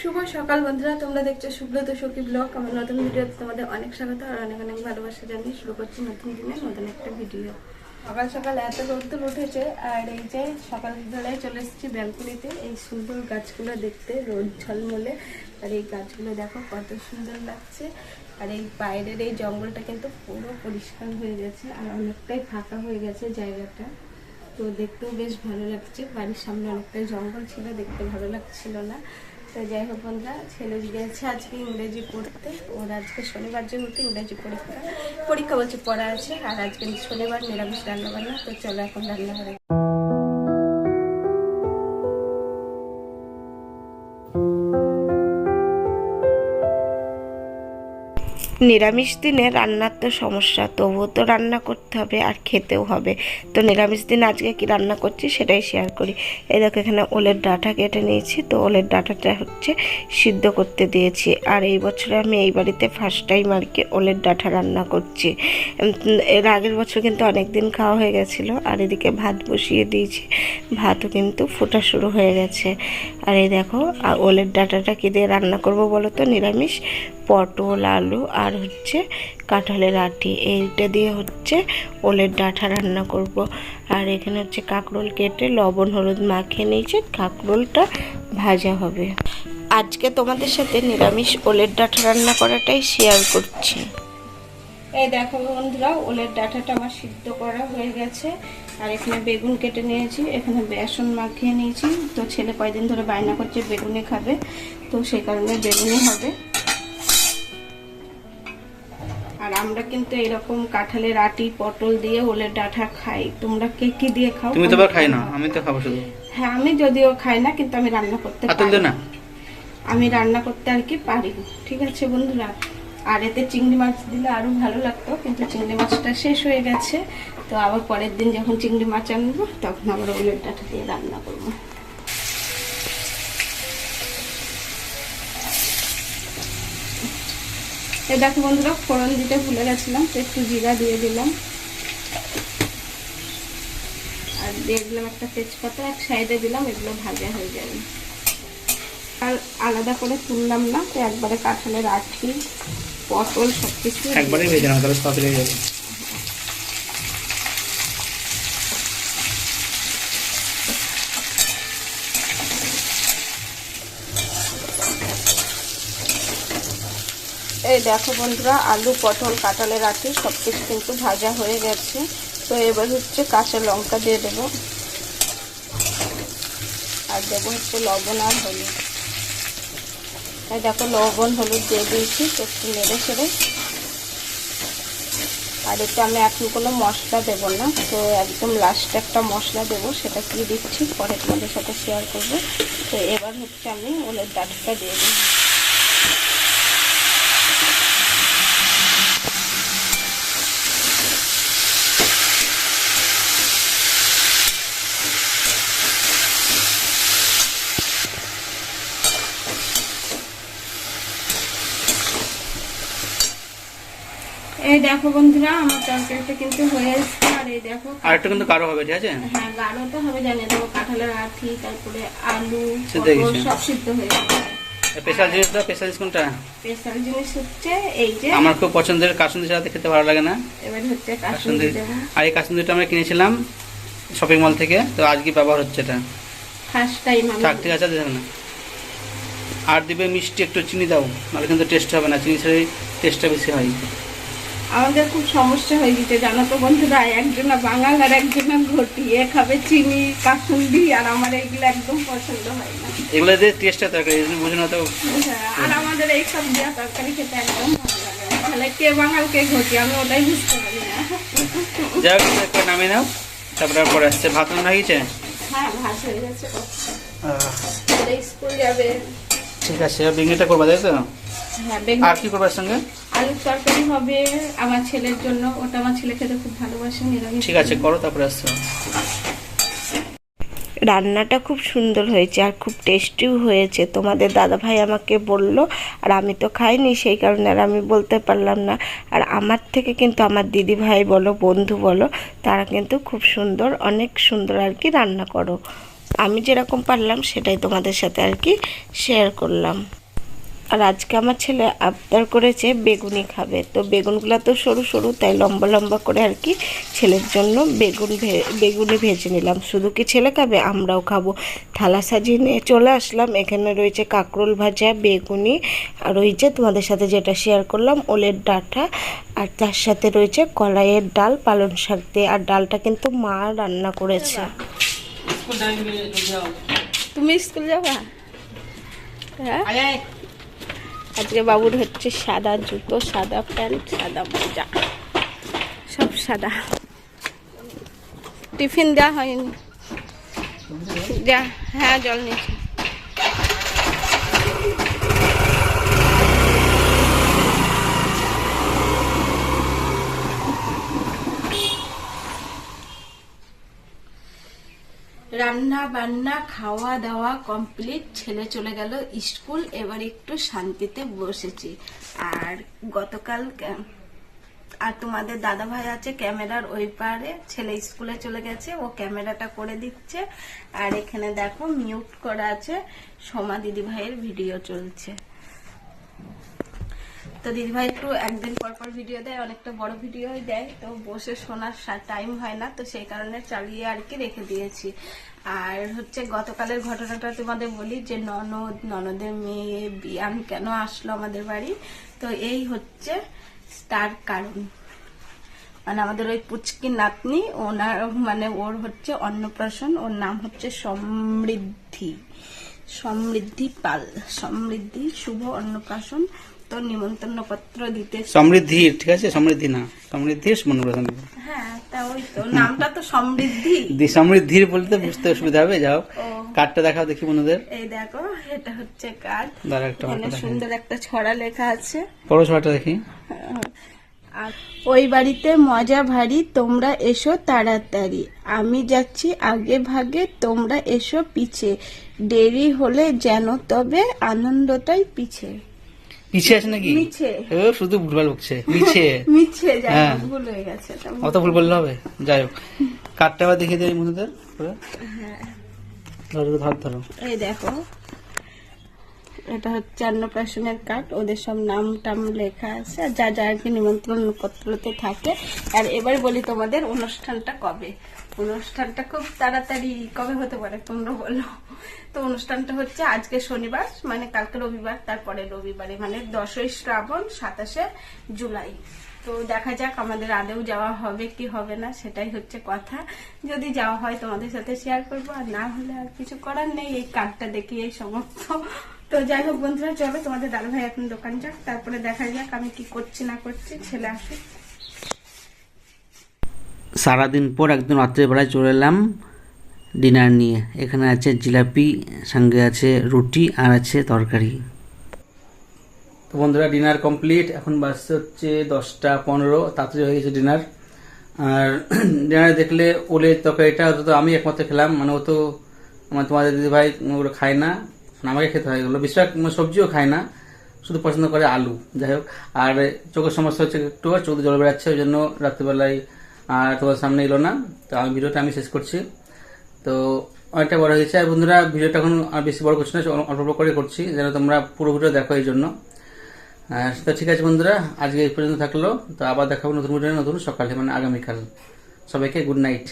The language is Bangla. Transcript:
শুভ সকাল বন্ধুরা, তোমরা দেখছ সুব্রত সখী ব্লগ। আমার নতুন ভিডিওতে তোমাদের অনেক স্বাগত আর অনেক অনেক ভালোবাসা জানিয়ে শুরু করছি নতুন দিনের নতুন একটা ভিডিও। সকাল সকাল এত রোদ্দুর উঠেছে, আর এই যে সকাল বেলায় চলে এসেছি ব্যালকনিতে, এই সুন্দর গাছগুলো দেখতে, রোদ ঝলমলে। আর এই গাছগুলো দেখো কত সুন্দর লাগছে। আর এই বাইরের এই জঙ্গলটা কিন্তু পুরো পরিষ্কার হয়ে গেছে, আর অনেকটাই ফাঁকা হয়ে গেছে জায়গাটা। তো দেখতেও বেশ ভালো লাগছে, বাড়ির সামনে অনেকটাই জঙ্গল ছিল, দেখতে ভালো লাগছিল না। তো যাই হোক বন্ধুরা, ছেলে গেছে আজকে ইংরেজি পড়তে। ওর আজকে শনিবার, যেহেতু ইংরেজি পরীক্ষা। পরীক্ষা বলছে পড়া আছে, আর আজকে শনিবার নিরামিষ রান্না বান্না তো চলো এখন রান্না করে নিরামিষ দিনে রান্নার তো সমস্যা, তবুও তো রান্না করতে হবে আর খেতেও হবে। তো নিরামিষ দিন আজকে কি রান্না করছি সেটাই শেয়ার করি। এই দেখো এখানে ওলের ডাটা কেটে নিয়েছি, তো ওলের ডাটাটা হচ্ছে সিদ্ধ করতে দিয়েছি। আর এই বছরে আমি এই বাড়িতে ফার্স্ট টাইম আর কি ওলের ডাঁটা রান্না করছি। এর আগের বছর কিন্তু অনেক দিন খাওয়া হয়ে গেছিল, আর এদিকে ভাত বসিয়ে দিয়েছি। ভাতও কিন্তু ফোটা শুরু হয়ে গেছে। আর এই দেখো, আর ওলের ডাঁটাটা কী দিয়ে রান্না করব বলো তো? নিরামিষ পটল, আলু আর হচ্ছে কাঁঠালের আটি। এইটা দিয়ে হচ্ছে ওলের ডাঁটা রান্না করব। আর এখানে হচ্ছে কাঁকরোল কেটে লবণ, হলুদ মাখিয়ে নিয়েছে। কাঁকরোলটা ভাজা হবে। আজকে তোমাদের সাথে নিরামিষ ওলের ডাঁটা রান্না করাটাই শেয়ার করছি। এই দেখো বন্ধুরা, ওলের ডাঁটাটা আমার সিদ্ধ করা হয়ে গেছে। আর এখানে বেগুন কেটে নিয়েছি। এখানে বেসন মাখিয়ে নিয়েছি। তো ছেলে কয়দিন ধরে বায়না করছে বেগুনে খাবে। তো সেই কারণে বেগুনি হবে। আর আমরা কিন্তু এরকম কাঁঠালের আটি পটল দিয়ে ওলের ডাঁটা খাই। তোমরা কে কি দিয়ে খাও? তুমি তো খাই না আমি তো খাব শুধু। হ্যাঁ আমি যদিও খাই না কিন্তু আমি রান্না করতে পারি। না। আমি রান্না করতে আর কি পারি। ঠিক আছে বন্ধুরা আর এতে চিংড়ি মাছ দিলে আরও ভালো লাগতো কিন্তু চিংড়ি মাছটা শেষ হয়ে গেছে। তো আবার পরের দিন যখন চিংড়ি মাছ আনব তখন আবার ওলের ডাঁটা দিয়ে রান্না করব। এই দেখো বন্ধুরা, ফোড়ন দিতে ভুলে গেছিলাম, তো একটু জিরা দিয়ে দিলাম। আর দিয়ে দিলাম একটা তেজপাতা, এক সাইডে দিলাম, এগুলো ভাজা হয়ে যাবে আর আলাদা করে তুললাম না, তো একবারে কাঁঠালের আটকি পটল সব কিছু একবারই ভেজে নাও, তাহলে সব হয়ে যাবে। এই দেখো বন্ধুরা, আলু, পটল, কাঁঠালের আঠি সব কিছু কিন্তু ভাজা হয়ে গেছে। তো এবার হচ্ছে কাঁচা লঙ্কা দিয়ে দেবো। আর দেবো হচ্ছে লবণ আর হলুদ। এই দেখো, লবণ, হলুদ দিয়ে দিয়েছি একটু নেড়ে ছেড়ে আর এতে আমি এখন কোনো মশলা দেব না, তো একদম লাস্টে একটা মশলা দেব, সেটা কি দিচ্ছি, পরে তোমাদের সাথে শেয়ার করব। তো এবার হচ্ছে আমি ওলের ডাটটা দিয়ে দিই এই দেখো বন্ধুরা আমার তরকারিটা কিন্তু হয়ে এসছে আর এই দেখো আর একটু কিন্তু কারও হবে ঠিক আছে? হ্যাঁ গাঢ় তো হবে জানিয়ে দেবো কাঁঠালের আঠি তারপরে আলু। সব সিদ্ধ হয়ে স্পেশাল জিনিস দাও স্পেশাল জিনিস কোনটা? স্পেশাল জিনিস হচ্ছে এই যে আমার খুব পছন্দের কাসুন্দির সাথে খেতে ভালো লাগে না। এবার হচ্ছে কাসুন্দি কাসুন্দি আর এই কাসুন্দিটা আমরা কিনেছিলাম শপিং মল থেকে তো আজকে ব্যবহার হচ্ছে এটা? ফার্স্ট টাইম থাক ঠিক আছে দেখো না। আর দিবে মিষ্টি একটু চিনি দাও নাহলে কিন্তু টেস্ট হবে না চিনি ছাড়াই টেস্টটা বেশি হয়। আমাদের খুব সমস্যা হয়ে গেছে জানো তো বন্ধুরা একজনা বাঙাল আর একজনা ঘটি। এ খাবে চিনি কাসুন্দি আর আমার এইগুলো একদম পছন্দ হয় না। এগুলো দিয়ে টেস্টটা তরকারি এই জন্য না তো। হ্যাঁ, আর আমাদের এই সব দেওয়া তরকারি খেতে একদম ভালো লাগে তাহলে কে বাঙাল কে ঘটি আমি ওটাই বুঝতে পারি না। যাই হোক নামিয়ে নাও। তারপরে পরে আসছে ভাত রান্না হয়েছে হ্যাঁ ভাস হয়ে গেছে। স্কুল যাবে। ঠিক আছে বেগুনিটা করবা তাই তো? হ্যাঁ আর কি করবা এর সঙ্গে? আলুর তরকারি হবে আমার ছেলের জন্য। ওটা আমার ছেলে খেতে খুব ভালোবাসে নিরামিষ ঠিক আছে করো তারপরে আসছো রান্নাটা খুব সুন্দর হয়েছে আর খুব টেস্টিও হয়েছে। তোমাদের দাদা ভাই আমাকে বলল আর আমি তো খাইনি সেই কারণে আর আমি বলতে পারলাম না। আর আমার থেকে কিন্তু আমার দিদি ভাই বলো বন্ধু বলো তারা কিন্তু খুব সুন্দর অনেক সুন্দর আর কি রান্না করো। আমি যেরকম পারলাম সেটাই তোমাদের সাথে আর কি শেয়ার করলাম। আর আজকে আমার ছেলে আবদার করেছে বেগুনি খাবে। তো বেগুনগুলো তো সরু সরু তাই লম্বা লম্বা করে আর কি ছেলের জন্য বেগুন ভে- বেগুনি ভেজে নিলাম। শুধু কি ছেলে খাবে? আমরাও খাব। থালা সাজিয়ে নিয়ে চলে আসলাম। এখানে রয়েছে কাঁকরোল ভাজা বেগুনি আর রয়েছে তোমাদের সাথে যেটা শেয়ার করলাম ওলের ডাঁটা আর তার সাথে রয়েছে কলাইয়ের ডাল পালং শাক দিয়ে। আর ডালটা কিন্তু মা রান্না করেছে। তুমি স্কুল যাবা? হ্যাঁ? আজকে বাবুর হচ্ছে সাদা জুতো, সাদা প্যান্ট, সাদা মোজা। সব সাদা। টিফিন দেওয়া হয়নি। যা হ্যাঁ জল নিয়েছি। রান্না বান্না, খাওয়া দাওয়া কমপ্লিট ছেলে চলে গেল স্কুল, এবার একটু শান্তিতে বসেছি। আর গতকাল আর তোমাদের দাদা ভাই আছে ক্যামেরার ওই পারে, ছেলে স্কুলে চলে গেছে, ও ক্যামেরাটা করে দিচ্ছে। আর এখানে দেখো মিউট করা আছে, সোমা দিদি ভাইয়ের ভিডিও চলছে। তো দিদিভাই একটু একদিন পর পর ভিডিও দেয়, অনেকটা বড় ভিডিও দেয়, তো বসে শোনার টাইম হয় না, তো সেই কারণে চালিয়ে আর কি রেখে দিয়েছি। আর হচ্ছে গতকালের ঘটনাটা তোমাদের বলি যে ননদ, ননদের মেয়ে বিয়ান কেন আসলো আমাদের বাড়ি, তো এই হচ্ছে তার কারণ। মানে আমাদের ওই পুচকি নাতনি, ওনার মানে ওর হচ্ছে অন্নপ্রাশন, ওর নাম হচ্ছে সমৃদ্ধি সমৃদ্ধি পাল, সমৃদ্ধি শুভ অন্নপ্রাশন। তো নিমন্ত্রণ পত্র দিতে সমৃদ্ধির ঠিক আছে? সমৃদ্ধি না সমৃদ্ধির মনোপ্রধান হ্যাঁ তা ওই তো নামটা তো সমৃদ্ধি। দি সমৃদ্ধির বলতে বুঝতে অসুবিধা হবে যাও কার্ডটা দেখাও দেখি বন্ধুদের। এই দেখো এটা হচ্ছে কার্ড। দাঁড়া একটা সুন্দর একটা ছড়া লেখা আছে। বড় ছড়াটা দেখি। আর ওই বাড়িতে মজা ভারী তোমরা এসো তাড়াতাড়ি। আমি যাচ্ছি আগে ভাগে তোমরা এসো পিছে। দেরি হলে যেন তবে আনন্দটাই পিছে। পিছে আছে নাকি? মিছে। ও শুধু ভুলভাল বকছে। মিছে। মিছে যাই হ্যাঁ। ভুল হয়ে গেছে এটা। অত ভুল বললে হবে? যাই হোক। কার্ডটা আবার দেখিয়ে দেয় বন্ধুদের ধরো ধর ধরো। এই দেখো। এটা হচ্ছে অন্নপ্রাশনের কার্ড। ওদের সব নাম টাম লেখা আছে। আর যা যা আর কি নিমন্ত্রণ পত্রতে থাকে। আর এবার বলি তোমাদের অনুষ্ঠানটা কবে? অনুষ্ঠানটা খুব তাড়াতাড়ি কবে হতে পারে তোমরা বলো? তো অনুষ্ঠানটা হচ্ছে আজকে শনিবার মানে কালকে রবিবার, তারপরে রবিবারে মানে দশই শ্রাবণ, সাতাশে জুলাই। তো দেখা যাক আমাদের আদেও যাওয়া হবে কি হবে না, সেটাই হচ্ছে কথা। যদি যাওয়া হয় তোমাদের সাথে শেয়ার করব, আর না হলে আর কিছু করার নেই, এই কার্ডটা দেখি এই সমস্ত। তো যাই হোক বন্ধুরা, চলো তোমাদের দাদা ভাই এখন দোকান যাক, তারপরে দেখা যাক আমি কি করছি না করছি, ছেলে আসুক। সারাদিন পর একদিন রাত্রেবেলায় চলে এলাম। ডিনার নিয়ে। এখানে আছে জিলাপি, সঙ্গে আছে রুটি আর আছে তরকারি। তো বন্ধুরা, ডিনার কমপ্লিট। এখন বাজছে হচ্ছে দশটা পনেরো, তাড়াতাড়ি হয়ে গেছে ডিনার। আর ডিনারে দেখলে ওলের তরকারিটা তো আমি একমাত্র খেলাম মানে ও তো আমার তোমাদের দিদিভাই ওগুলো খায় না। মানে আমাকে খেতে হয় এগুলো। বেশিরভাগ সবজিও খায় না, শুধু পছন্দ করে আলু। যাই হোক, আর চোখের সমস্যা হচ্ছে একটু চোখ জল বেড়াচ্ছে ওই জন্য রাত্রিবেলায় আর তোমার সামনে এলো না। তো আমি ভিডিওটা আমি শেষ করছি। তো অনেকটা বড় হয়েছে আর বন্ধুরা, ভিডিওটা এখন আর বেশি বড় করছি না অল্প অল্প করে করছি, যেন তোমরা পুরো ভিডিও দেখো এই জন্য। তো ঠিক আছে বন্ধুরা, আজকে এই পর্যন্ত থাকল। তো আবার দেখাবো নতুন ভিডিও, নতুন সকালে মানে আগামীকাল। সবাইকে গুড নাইট।